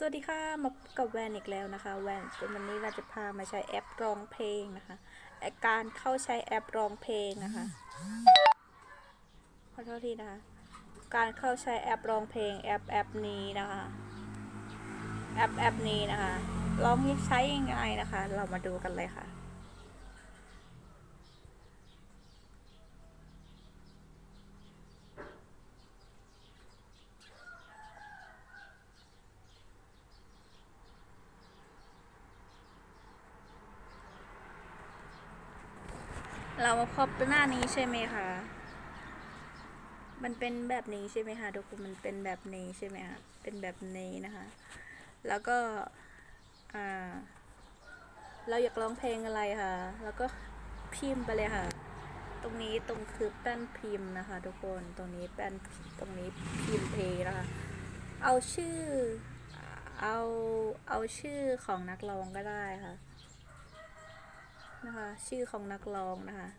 สวัสดีค่ะ มาพบกับแวนอีกแล้วนะคะ แวนวันนี้เราจะพามาใช้แอปร้องเพลงนะคะ การเข้าใช้แอปร้องเพลงนะคะ ขอโทษทีนะคะ การเข้าใช้แอปร้องเพลงแอปแอปนี้นะคะ แอปแอปนี้นะคะลองใช้ยังไงนะคะ เรามาดูกันเลยค่ะ เรบหน้านี้ใช่ไหมคะ มันเป็นแบบนี้ใช่ไหมคะทุกคน มันเป็นแบบนี้ใช่ไหมคะ เป็นแบบนี้นะคะ แล้วก็ อ่า เราอยากร้องเพลงอะไรคะ แล้วก็พิมพ์ไปเลยค่ะ ตรงนี้ตรงคือแป้นพิมพ์นะคะ ทุกคน ตรงนี้แป้นตรงนี้พิมพ์เพลงนะคะ เอาชื่อ เอา เอาชื่อของนักร้องก็ได้ค่ะนะคะชื่อของนักร้องนะคะ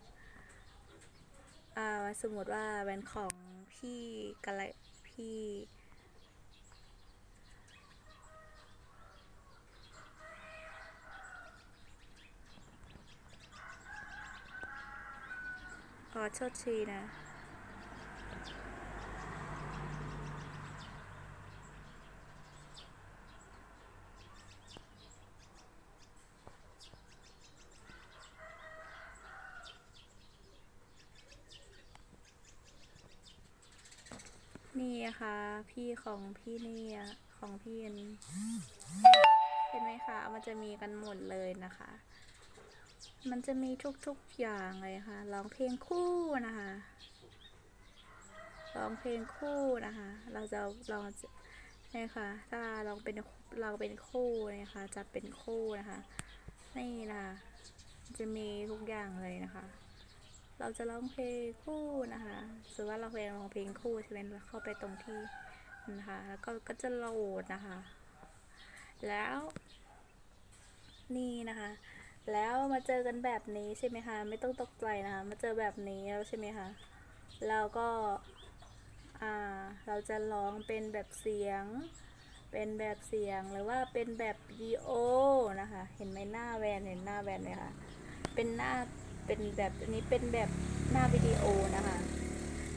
อ่าสมมติว่าเป็นของพี่กะไรพี่ขอโทษทีนะ นี่นะคะพี่ของพี่เนี่ยของพี่อันเห็นไหมคะ มันจะมีกันหมดเลยนะคะ มันจะมีทุกๆอย่างเลยค่ะ ร้องเพลงคู่นะคะ ร้องเพลงคู่นะคะ เราจะลองนี่ค่ะ ถ้าเราเป็นเราเป็นคู่นะคะจะเป็นคู่นะคะ นี่นะคะ จะมีทุกอย่างเลยนะคะ เราจะร้องเพลงคู่นะคะสมมติว่าเราเพลงร้องเพลงคู่ใช่ไหมเราเข้าไปตรงที่นะคะ แล้วก็ก็จะโหลดนะคะ แล้วนี่นะคะ แล้วมาเจอกันแบบนี้ใช่ไหมคะ ไม่ต้องตกใจนะคะ มาเจอแบบนี้แล้วใช่ไหมคะ เราก็อ่าเราจะร้องเป็นแบบเสียง เป็นแบบเสียงหรือว่าเป็นแบบวิดีโอนะคะ เห็นไหมหน้าแวนเห็นหน้าแวนไหมคะ เป็นหน้า เป็นแบบอันนี้เป็นแบบหน้าวิดีโอนะคะ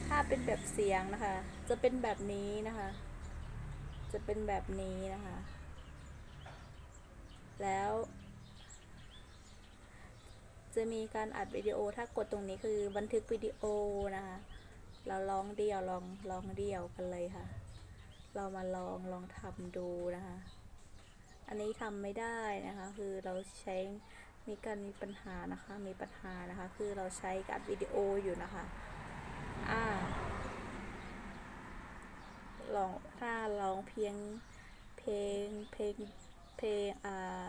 ถ้าเป็นแบบเสียงนะคะ จะเป็นแบบนี้นะคะ จะเป็นแบบนี้นะคะ แล้ว จะมีการอัดวิดีโอถ้ากดตรงนี้คือบันทึกวิดีโอนะคะ เราลองเดียวลองลองเดียวกันเลยค่ะ เรามาลองลองทำดูนะคะ อันนี้ทำไม่ได้นะคะ คือเราใช้ มีการมีปัญหานะคะ มีปัญหานะคะ คือเราใช้การวิดีโออยู่นะคะ อ่า ลอง ถ้าลองเพียง เพลง เพลง เพลง อ่า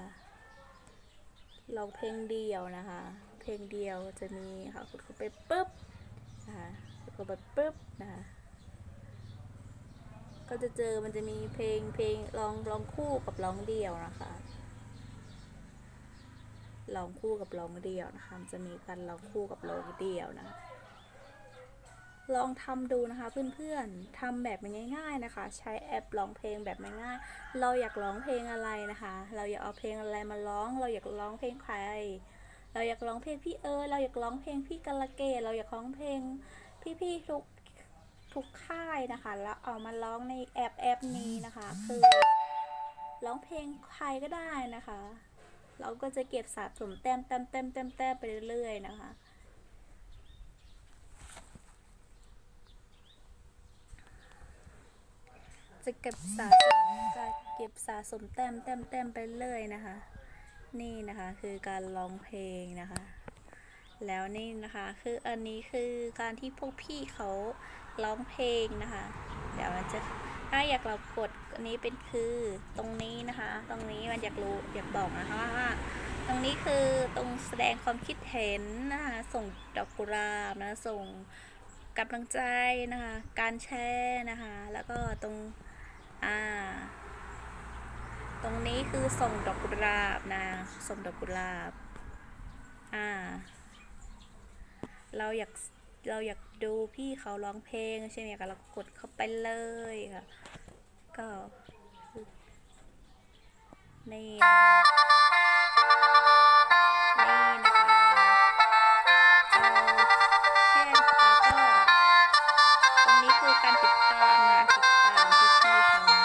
ลองเพลงเดียวนะคะ เพลงเดียวจะมีค่ะกดเข้าไปปุ๊บ นะคะกดไปปุ๊บ นะคะ ก็จะเจอมันจะมีเพลง เพลงลองลองคู่กับร้องเดียวนะคะ ลองคู่กับร้องเดียวนะคะจะมีการลองคู่กับร้องเดียวนะลองทำดูนะคะเพื่อนๆทำแบบง่าย ๆนะคะ ใช้แอปร้องเพลงแบบง่ายๆเราอยากร้องเพลงอะไรนะคะ เราอยากเอาเพลงอะไรมาร้อง เราอยากร้องเพลงใคร เราอยากร้องเพลงพี่เออเราอยากร้องเพลงพี่กาลเกตเราอยากร้องเพลงพี่ๆทุกทุกค่ายนะคะ แล้วเอามาร้องในแอปแอปนี้นะคะ คือร้องเพลงใครก็ได้นะคะ เราก็จะเก็บสะสมแต้มแต้มแต้มแต้มแต้มไปเรื่อยๆนะคะ จะเก็บสะสมจะเก็บสะสมแต้มแต้มแต้มไปเรื่อยนะคะ นี่นะคะคือการร้องเพลงนะคะ แล้วนี่นะคะคืออันนี้คือการที่พวกพี่เขาร้องเพลงนะคะ เดี๋ยวมันจะ ถ้าอยากเรากดอันนี้เป็นคือตรงนี้นะคะ ตรงนี้มันอยากรู้อยากบอกนะคะว่าตรงนี้คือตรงแสดงความคิดเห็นนะคะส่งดอกกุหลาบนะส่งกำลังใจนะคะ การแชร์นะคะ แล้วก็ตรงอ่าตรงนี้คือส่งดอกกุหลาบนะส่งดอกกุหลาบอ่าเราอยาก เราอยากดูพี่เขาร้องเพลงใช่ไหมคะเรากดเข้าไปเลยค่ะ ก็นี่นะคะนี่นะคะเอาแค่แล้วก็ตรงนี้คือการติดตามนติดตามที่พี่ทำ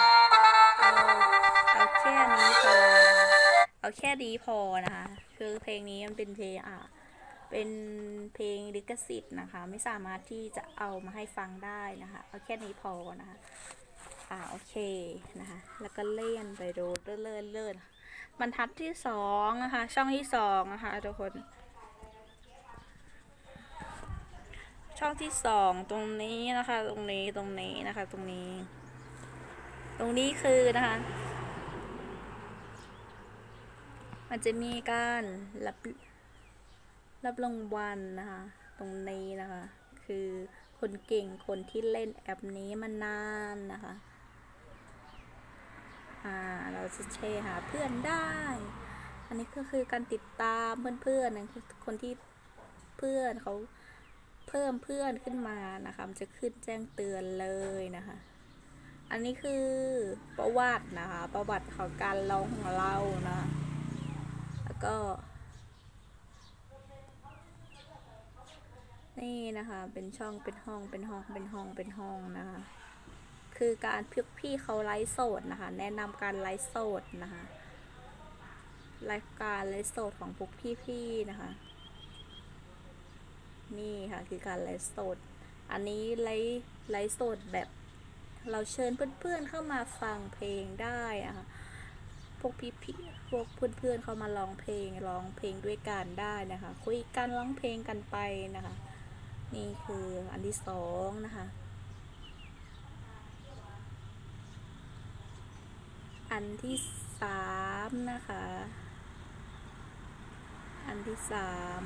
เอาเอาแค่นี้พอเอาแค่นี้พอนะคะ คือเพลงนี้มันเป็นเพลงอะ เป็นเพลงลิขสิทธิ์นะคะ ไม่สามารถที่จะเอามาให้ฟังได้นะคะ เอาแค่นี้พอนะคะ อ่าโอเคนะคะ แล้วก็เลื่อนไปดูเลื่อนเลื่อนเลื่อนบรรทัดที่สองนะคะ ช่องที่สองนะคะทุกคน ช่องที่สองตรงนี้นะคะ ตรงนี้ตรงนี้นะคะ ตรงนี้ ตรงนี้คือนะคะมันจะมีการรับ รับรางวัลนะคะ ตรงนี้นะคะ คือคนเก่งคนที่เล่นแอปนี้มานานนะคะ อ่า เราจะแชร์หาเพื่อนได้ อันนี้ก็คือการติดตามเพื่อนๆนะคนที่เพื่อนเขาเพิ่มเพื่อนขึ้นมานะคะมันจะขึ้นแจ้งเตือนเลยนะคะ อันนี้คือประวัตินะคะ ประวัติของการร้องของเรานะ แล้วก็ นี่นะคะ เป็นช่องเป็นห้องเป็นห้องเป็นห้องเป็นห้องนะคะ คือการพี่พี่เขาไลฟ์สดนะคะ แนะนำการไลฟ์สดนะคะรายการไลฟ์สดของพวกพี่ๆนะคะ นี่ค่ะคือการไลฟ์สด อันนี้ไลฟ์ไลฟ์สดแบบเราเชิญเพื่อนๆเข้ามาฟังเพลงได้อะค่ะพวกพี่ๆพวกเพื่อนๆเข้ามาร้องเพลงร้องเพลงด้วยกันได้นะคะ คุยกันร้องเพลงกันไปนะคะ นี่คืออันที่สองนะคะ อันที่สามนะคะ อันที่สาม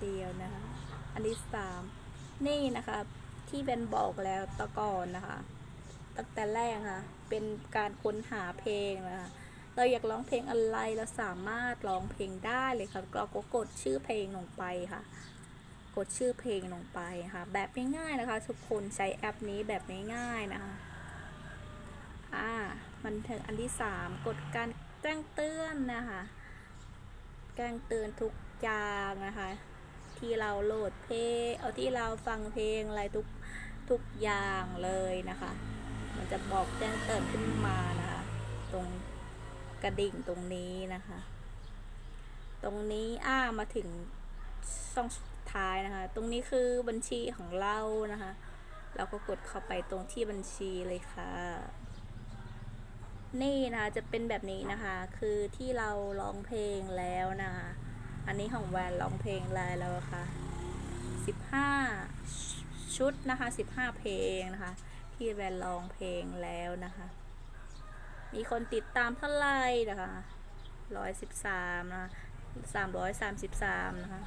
เดียวนะคะ อันที่สามนี่นะคะที่เป็นบอกแล้วตะก่อนนะคะ ตั้งแต่แรกค่ะ เป็นการค้นหาเพลงนะคะ เราอยากร้องเพลงอะไรเราสามารถร้องเพลงได้เลยค่ะเราก็กดชื่อเพลงลงไปค่ะ กดชื่อเพลงลงไปค่ะ แบบง่ายๆนะคะทุกคนใช้แอปนี้แบบง่ายๆนะคะอ่ามันถึงอันที่สามกดการแจ้งเตือนนะคะแจ้งเตือนทุกอย่างนะคะ ที่เราโหลดเพลงเอาที่เราฟังเพลงอะไรทุกทุกอย่างเลยนะคะ มันจะบอกแจ้งเตือนขึ้นมานะคะ ตรง กระดิ่งตรงนี้นะคะ ตรงนี้อ้ามาถึงช่องสุดท้ายนะคะ ตรงนี้คือบัญชีของเรานะคะ เราก็กดเข้าไปตรงที่บัญชีเลยค่ะ นี่นะคะจะเป็นแบบนี้นะคะ คือที่เราร้องเพลงแล้วนะคะ อันนี้ของแวนร้องเพลงอะไรแล้วอะคะสิบห้าชุดนะคะสิบห้าเพลงนะคะ ที่แวนร้องเพลงแล้วนะคะ มีคนติดตามเท่าไหร่นะคะร้อยสิบสามนะสามร้อยสามสิบสามนะคะ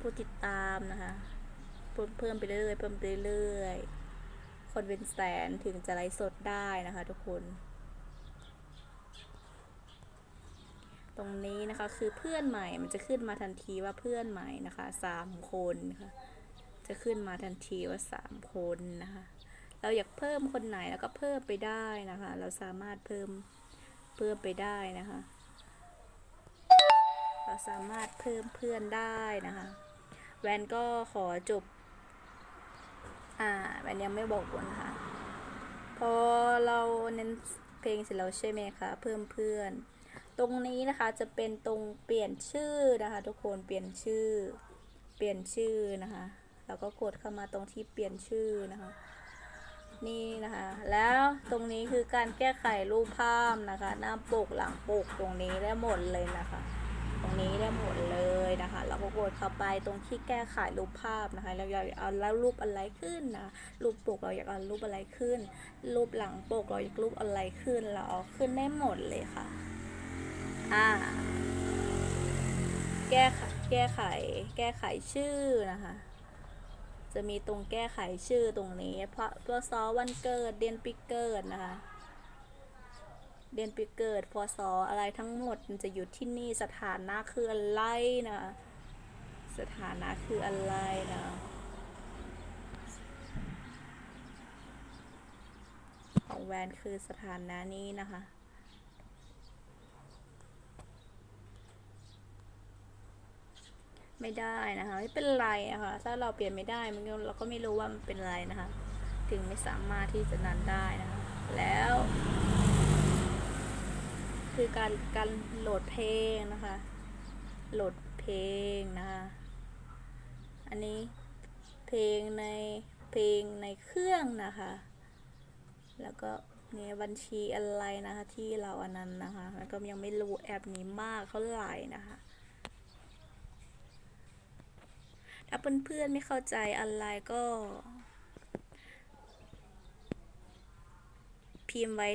ผู้ติดตามนะคะเพิ่มเพิ่มไปเรื่อยเพิ่มไปเรื่อยคนเป็นแสนถึงจะไลฟ์สดได้นะคะทุกคน ตรงนี้นะคะคือเพื่อนใหม่มันจะขึ้นมาทันทีว่าเพื่อนใหม่นะคะสามคนนะคะจะขึ้นมาทันทีว่าสามคนนะคะ เราอยากเพิ่มคนไหนแล้วก็เพิ่มไปได้นะคะ เราสามารถเพิ่มเพิ่มไปได้นะคะ เราสามารถเพิ่มเพื่อนได้นะคะ แวนก็ขอจบ อ่าแวนยังไม่บอกบนค่ะพอเราเน้นเพลงเสร็จแล้วใช่ไหมคะเพิ่มเพื่อน ตรงนี้นะคะจะเป็นตรงเปลี่ยนชื่อนะคะ ทุกคนเปลี่ยนชื่อ เปลี่ยนชื่อนะคะ แล้วก็กดเข้ามาตรงที่เปลี่ยนชื่อนะคะ นี่นะคะ แล้วตรงนี้คือการแก้ไขรูปภาพนะคะ หน้าปกหลังปกตรงนี้ได้หมดเลยนะคะ ตรงนี้ได้หมดเลยนะคะแล้วก็กดเข้าไปตรงที่แก้ไขรูปภาพนะคะเราอยากเอาแล้วรูปอะไรขึ้นนะรูปปกเราอยากเอารูปอะไรขึ้น รูปหลังปกเราอยากรูปอะไรขึ้นเราเอาขึ้นได้หมดเลยค่ะอ่าแก้ไขแก้ไข แก้ไขชื่อนะคะ จะมีตรงแก้ไขชื่อตรงนี้ เพราะตัวซอวันเกิดเดือนปีเกิดนะคะ เดือนปีเกิดพศอะไรทั้งหมดมันจะอยู่ที่นี่สถานะคืออะไรนะ สถานะคืออะไรนะของแวนคือสถานะนี้นะคะ ไม่ได้นะคะ ไม่เป็นไรนะคะถ้าเราเปลี่ยนไม่ได้มันเราก็ไม่รู้ว่ามันเป็นอะไรนะคะ ถึงไม่สามารถที่จะนั้นได้นะคะ แล้ว คือการการโหลดเพลงนะคะ โหลดเพลงนะคะ อันนี้เพลงในเพลงในเครื่องนะคะ แล้วก็เนี่ยบัญชีอะไรนะคะที่เราอันนั้นนะคะ แล้วก็ยังไม่รู้แอปนี้มากเท่าไหร่นะคะ ถ้าเพื่อนๆไม่เข้าใจอะไรก็ พิมพ์ไว้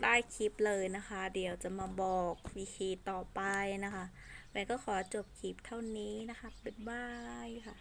ใต้คลิปเลยนะคะ เดี๋ยวจะมาบอกวิธีต่อไปนะคะแม่ก็ขอจบคลิปเท่านี้นะคะ บ๊ายบายค่ะ